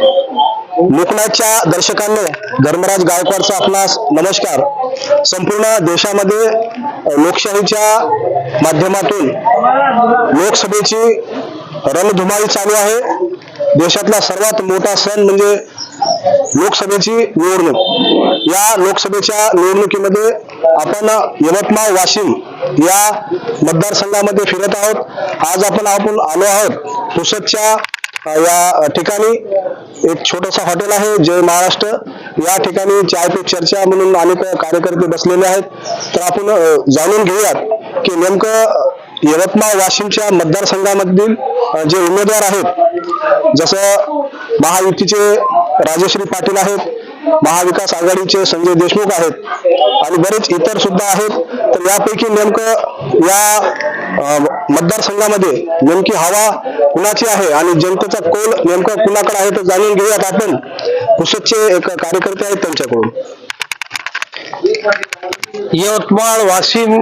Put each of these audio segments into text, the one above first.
लोकनाथच्या दर्शकांनो धर्मराज गायकवाडचा आपणास नमस्कार. संपूर्ण देशामध्ये लोकशाहीच्या माध्यमातून लोकसभेची रणधुमाळी चालू आहे. देशातला सर्वात मोठा सण म्हणजे लोकसभेची निवडणूक. या लोकसभेच्या निवडणुकीमध्ये आपण यवतमाळ वाशिम या मतदारसंघामध्ये फिरत आहोत. आज आपण आपण आलो आहोत पुसदच्या या ठिकाणी एक छोटंसं हॉटेल आहे जय महाराष्ट्र. या ठिकाणी चाय पे चर्चा म्हणून अनेक कार्यकर्ते बसलेले आहेत. तर आपण जाणून घेऊयात की नेमकं यवतमाळ वाशिमच्या मतदारसंघामधील जे उमेदवार आहेत जसं महायुतीचे राजश्री पाटील आहेत महाविकास आघाडीचे संजय देशमुख आहेत आणि बरेच इतर सुद्धा आहेत. तर यापैकी नेमकं या मतदारसंघामध्ये नेमकी हवा कुणाची आहे आणि जनतेचा कौल नेमका कुणाकडे आहे तर जाणून घेऊयात आपण. पुसदचे एक कार्यकर्ते आहेत त्यांच्याकडून. यवतमाळ वाशिम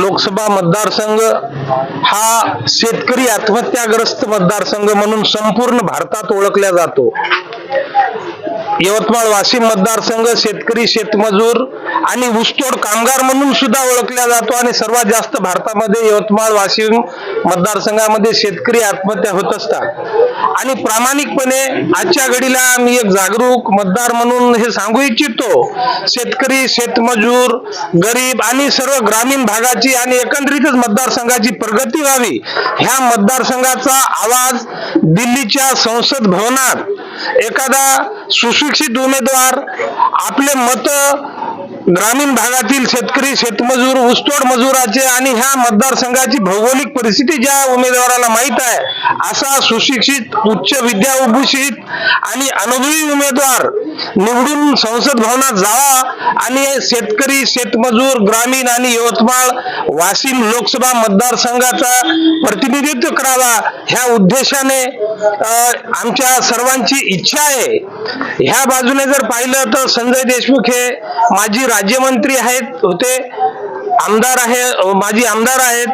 लोकसभा मतदारसंघ हा शेतकरी आत्महत्याग्रस्त मतदारसंघ म्हणून संपूर्ण भारतात ओळखला जातो. यवतमाळ वाशिम मतदारसंघ शेतकरी शेतमजूर आणि ऊसतोड कामगार म्हणून सुद्धा ओळखला जातो आणि सर्वात जास्त भारतामध्ये यवतमाळ वाशिम मतदारसंघामध्ये शेतकरी आत्महत्या होत असतात. आणि प्रामाणिकपणे आजच्या घडीला मी एक जागरूक मतदार म्हणून हे सांगू इच्छितो. शेतकरी शेतमजूर गरीब आणि सर्व ग्रामीण भागाची आणि एकंदरीतच मतदारसंघाची प्रगती व्हावी ह्या मतदारसंघाचा आवाज दिल्लीच्या संसद भवनात एखादा सुशिक्षित उमेदवार आपले मत ग्रामीण भागातील शेतकरी शेतमजूर ऊसतोड मजुराचे आणि ह्या मतदारसंघाची भौगोलिक परिस्थिती ज्या उमेदवाराला माहीत आहे असा सुशिक्षित उच्च विद्याभूषित आणि अनुभवी उमेदवार निवडून संसद भवनात जावा आणि शेतकरी शेतमजूर ग्रामीण आणि यवतमाळ वाशिम लोकसभा मतदारसंघाचा प्रतिनिधित्व करावा ह्या उद्देशाने आमच्या सर्वांची इच्छा आहे. ह्या बाजूने जर पाहिलं तर संजय देशमुख हे माजी राज्यमंत्री आहेत होते. आमदार आहे माजी आमदार आहेत.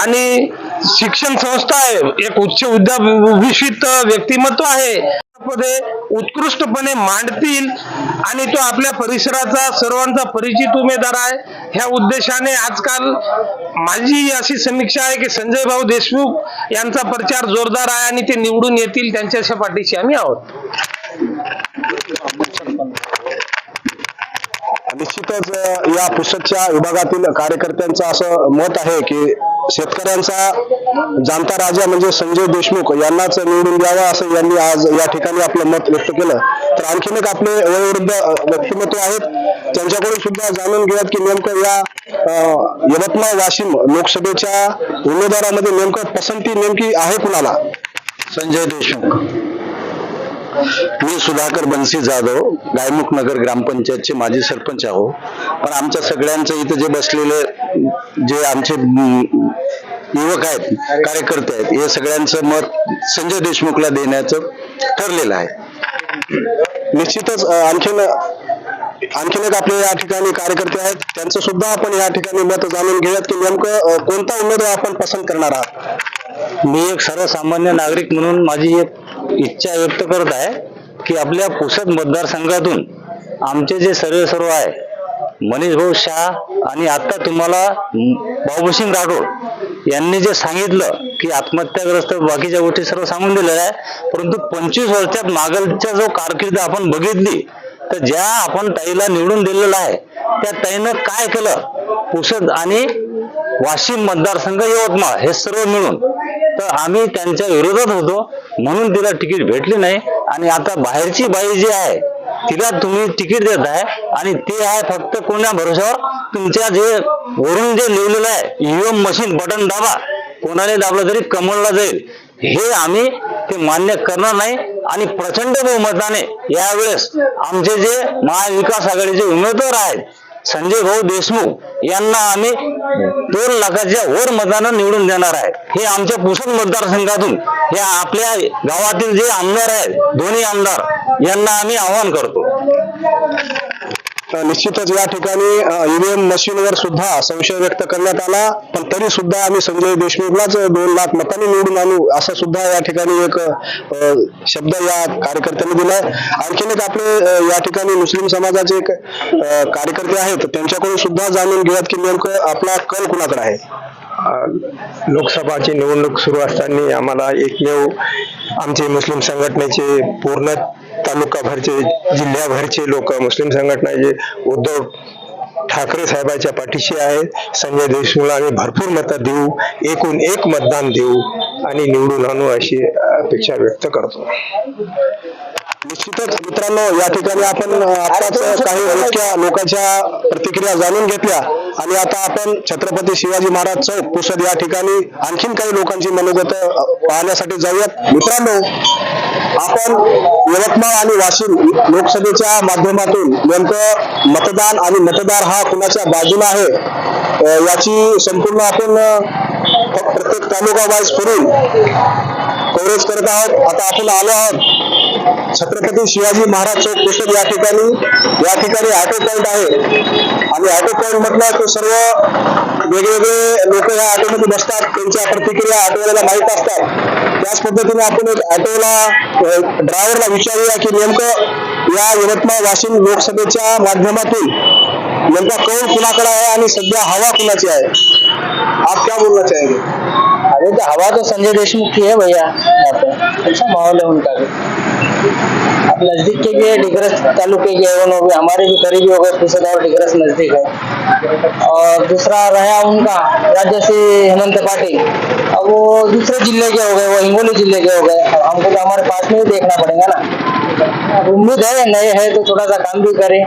आणि शिक्षण संस्था आहे एक उच्च उद्याभिषित व्यक्तिमत्व आहे. मध्ये उत्कृष्टपणे मांडतील आणि तो आपल्या परिसराचा सर्वांचा परिचित उमेदवार आहे. ह्या उद्देशाने आजकाल माझी अशी समीक्षा आहे की संजय भाऊ देशमुख यांचा प्रचार जोरदार आहे आणि ते निवडून येतील त्यांच्या पाठीशी आम्ही आहोत. निश्चितच या पुस्तकच्या विभागातील कार्यकर्त्यांचं असं मत आहे की शेतकऱ्यांचा जाणता राजा म्हणजे संजय देशमुख यांनाच निवडून द्यावा असं यांनी आज या ठिकाणी आपलं मत व्यक्त केलं. तर आणखीन एक आपले वयोवृद्ध व्यक्तिमत्व आहेत. त्यांच्याकडून सुद्धा जाणून घेऊयात की नेमकं या यवतमाळ वाशिम लोकसभेच्या उमेदवारामध्ये नेमकं पसंती नेमकी आहे कुणाला? संजय देशमुख. मी सुधाकर बन्सी जाधव गायमुख नगर ग्रामपंचायतचे माजी सरपंच आहो. पण आमच्या सगळ्यांचं इथं जे बसलेले जे आमचे युवक आहेत कार्यकर्ते आहेत हे सगळ्यांचं मत संजय देशमुखला देण्याचं ठरलेलं आहे. निश्चितच आणखीन आणखीन एक आपले या ठिकाणी कार्यकर्ते आहेत त्यांचं सुद्धा आपण या ठिकाणी मत जाणून घेऊयात की नेमकं कोणता उमेदवार आपण पसंत करणार आहात? मी एक सर्वसामान्य नागरिक म्हणून माझी एक इच्छा व्यक्त करत आहे की आपल्या पुसद मतदारसंघातून आमचे जे सर्व सर्व आहे मनीष भाऊ शाह आणि आता तुम्हाला बाबूसिंग राठोड यांनी जे सांगितलं की आत्महत्याग्रस्त बाकीच्या गोष्टी सर्व सांगून दिलेल्या आहे परंतु पंचवीस वर्षात मागलच्या जो कारकीर्द आपण बघितली तर ज्या आपण ताईला निवडून दिलेला आहे त्या ताईनं काय केलं? पुसद आणि वाशिम मतदारसंघ यवतमाळ हे सर्व मिळून तर आम्ही त्यांच्या विरोधात होतो. म्हणून तिला तिकीट भेटली नाही. आणि आता बाहेरची बाई जी आहे तिला तुम्ही तिकीट देत आहे. आणि ते आहे फक्त कोण्या भरोशावर तुमच्या जे वरून जे लिहिलेलं आहे ईव्हीएम मशीन बटन दाबा. कोणाने दाबलं तरी कमळला जाईल. हे आम्ही ते मान्य करणार नाही. आणि प्रचंड बहुमताने यावेळेस आमचे जे महाविकास आघाडीचे उमेदवार आहेत संजय भाऊ देशमुख यांना आम्ही दोन लाखाच्या वर मतानं निवडून देणार आहे. हे आमच्या पुसद मतदारसंघातून हे आपल्या गावातील जे आमदार आहेत दोन्ही आमदार यांना आम्ही आवाहन करतो. निश्चितच या ठिकाणी ईव्हीएम मशीनवर सुद्धा संशय व्यक्त करण्यात आला. पण तरी सुद्धा आम्ही संजय देशमुखलाच दोन लाख मतांनी निवडून आणू असा सुद्धा या ठिकाणी एक शब्द या कार्यकर्त्यांनी दिलाय आणखीन एक आपले या ठिकाणी मुस्लिम समाजाचे एक कार्यकर्ते आहेत त्यांच्याकडून सुद्धा जाणून घेऊयात की नेमकं आपला कल कुणाकडे आहे? लोकसभाची निवडणूक सुरू असताना आम्हाला एकमेव आमचे मुस्लिम संघटनेचे पूर्ण तालुकाभरचे जिल्ह्याभरचे लोक मुस्लिम संघटनाचे उद्धव ठाकरे साहेबांच्या पाठीशी आहेत संजय देशमुखला आम्ही भरपूर मतं देऊ एकूण एक मतदान देऊ आणि निवडून आणू अशी अपेक्षा व्यक्त करतो. निश्चितच मित्रांनो या ठिकाणी आपण आताच काही मुख्य लोकांच्या प्रतिक्रिया जाणून घेतल्या. आणि आता आपण छत्रपती शिवाजी महाराज चौक पुसद या ठिकाणी आणखीन काही लोकांची मनोगत पाहण्यासाठी जाऊयात. मित्रांनो आपण यवतमाळ आणि वाशिम लोकसभेच्या माध्यमातून नेमकं मतदान आणि मतदार हा कुणाच्या बाजूला आहे याची संपूर्ण आपण प्रत्येक तालुका वाईज फिरून कव्हरेज करत आहोत. आता आपण आलो आहोत. छत्रपती शिवाजी महाराज चौक पुस्तक या ठिकाणी या ठिकाणी ऑटो पॉइंट आहे. आणि ऑटो पॉइंट म्हटलं की सर्व वेगवेगळे लोक या ऑटोमध्ये बसतात. त्यांच्या प्रतिक्रिया ऑटोवाल्याला माहीत असतात. त्याच पद्धतीने आपण एक ऑटोला ड्रायव्हरला विचारूया की नेमकं या यवतमाळ वाशिम लोकसभेच्या माध्यमातून नेमका कौल कुणाकडे आहे आणि सध्या हवा कुणाची आहे? आप क्या बोलना चाहेंगे? अरे तो हवा तो संजय देशमुख की है भैया. यहाँ पे अच्छा माहौल है उनका भी नज़दीक के भी है डिग्रस तालुके के हैं वो भी हमारे भी करीबी हो गए फुसद और डिगरस नज़दीक है। और दूसरा रहा उनका राज्य से हेमंत पाटिल। अब वो दूसरे ज़िले के हो गए वो हिंगोली ज़िले के हो गए। हमको तो हमारे पास में ही देखना पड़ेगा ना। अब उम्मीद है नए है तो थोड़ा सा काम भी करें।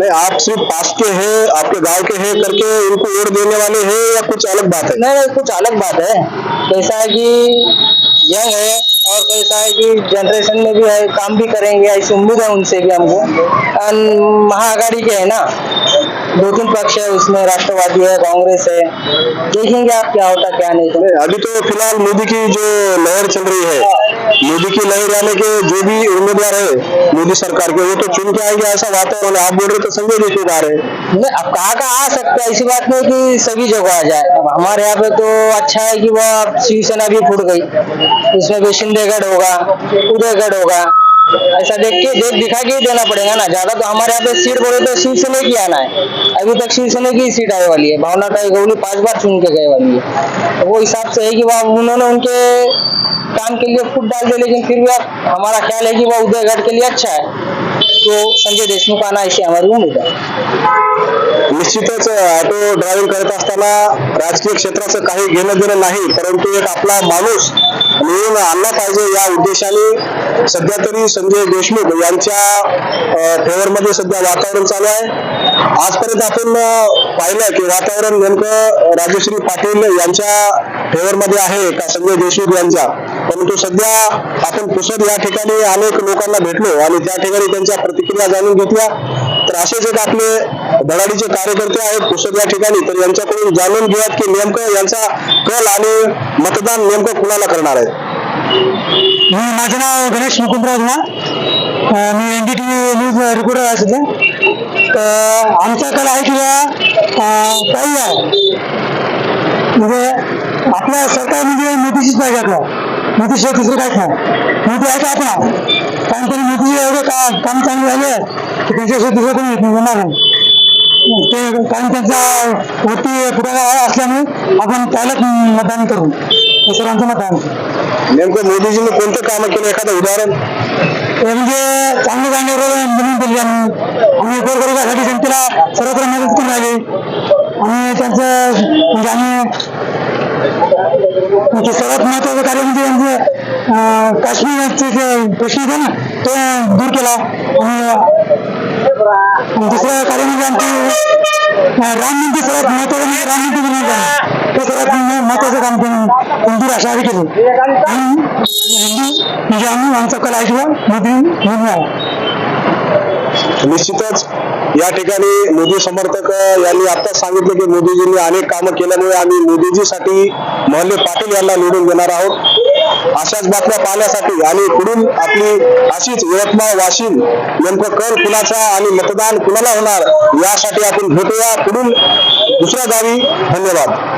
नहीं आप सिर्फ़ पास के हैं आपके गाँव के हैं करके उनको वोट देने वाले हैं या कुछ अलग बात है? नहीं नहीं कुछ अलग बात है। कैसा है कि यंग है और कैसा है कि जनरेशन में भी है काम भी करेंगे ऐसी उम्मीद है उनसे भी हमको। और महाआघाड़ी के है ना। दो तीन पक्ष है उसमें राष्ट्रवादी है कांग्रेस है। देखेंगे आप क्या होता क्या नहीं अभी तो फ़िलहाल मोदी की जो लहर चल रही है मोदी की लहर यानी के जो भी उम्मीदवार है मोदी सरकार के वो तो चुन के आएँगे ऐसा वातावरण है। आप बोल रहे तो संजय देशमुख आ रहे नहीं अब कहा कहाँ आ सकता है? ऐसी बात नहीं कि सभी जगह आ जाए। अब हमारे यहाँ पे तो अच्छा है कि वह शिवसेना भी फूट गई। इसमें भी शिंदेगढ़ होगा उदयगढ़ होगा। ऐसा देख के देख दिखा के ही देना पड़ेगा ना। ज़्यादा तो हमारे यहाँ पे सीट बोले तो शिवसेना की आना है। अभी तक शिवसेना की सीट आए वाली है। भावना का गौली पाँच बार चुन के गए वाली है। तो वो हिसाब से है कि वह उन्होंने उनके काम के लिए फूट डाल दिया, लेकिन फिर भी हमारा ख्याल है कि वह उदयगढ़ के लिए अच्छा है। तो संजय देशमुख आना ऐसी हमारी उम्मीद है। निश्चितच ऑटो ड्रायव्हिंग करत असताना राजकीय क्षेत्राचं काही घेणं देणं नाही परंतु एक आपला माणूस मिळून आणला पाहिजे या उद्देशाने. सध्या तरी संजय देशमुख यांच्या फेवर मध्ये सध्या वातावरण चालू आहे. आजपर्यंत आपण पाहिलं की वातावरण नेमकं राजश्री पाटील यांच्या फेवर मध्ये आहे का संजय देशमुख यांच्या? परंतु सध्या आपण पुसद या ठिकाणी अनेक लोकांना भेटलो आणि त्या ठिकाणी त्यांच्या प्रतिक्रिया जाणून घेतल्या. तर असेच एक आपले धडाडीचे कार्यकर्ते आहेत पुसद या ठिकाणी. तर यांच्याकडून जाणून घेऊयात की नेमकं यांचा कल आणि मतदान नेमकं कुणाला करणार आहे? मी माझं नाव गणेश मुकुंदराज ना मी N D T V news reporter आहे सध्या. तर आमचा कल आहे किंवा काही आहे. म्हणजे आपल्या सरकार म्हणजे मोदीचीच पाहिजे आपलं मोदीशिवाय दुसरं काहीच नाही. मोदी आहे का आपला? कारण तरी मोदी एवढं का काम चांगलं झालं की त्यांच्याशिवाय दुसरं कोणी येणार नाही. ते कारण त्यांचा वरती पुढाकार असल्यामुळे आपण त्यालाच मतदान करू. हे सर्वांचं मत आहे. नेमकं मोदीजींनी कोणतं काम केलं? एखादं उदाहरण? ते म्हणजे चांगले चांगले बनवून दिले आम्ही. गोरगरिबासाठी जनतेला सर्वत्र मदत करून राहिली. आणि त्यांचं म्हणजे आम्ही म्हणजे सर्वात महत्वाचं कार्य म्हणजे म्हणजे काश्मीरचे जे प्रश्न होते ना तो दूर केला. आणि दुसरं कार्य म्हणजे आमची अं, राम मंदिर सर्वात महत्वाचं म्हणजे राम मंदिर बनवून द्या. ते सर्वात महत्वाचं काम त्यांनी हिंदू राष्ट्रासाठी केलं. आणि हिंदू म्हणजे आम्ही आमचा कला ऐकला मोदी म्हणून निश्चितच या ठिकाणी मोदी समर्थक यांनी आता सांगितलं की मोदीजींनी अनेक कामं केल्यामुळे आम्ही मोदीजीसाठी मोहल्ले पाटील यांना निवडून देणार आहोत. अशाच बातम्या पाहण्यासाठी आणि पुढील आपली अशीच यवतमाळ वाशिम नेमकं कल कुणाचा आणि मतदान कुणाला होणार यासाठी आपण भेटूया. पुढील दुसऱ्या गावी धन्यवाद.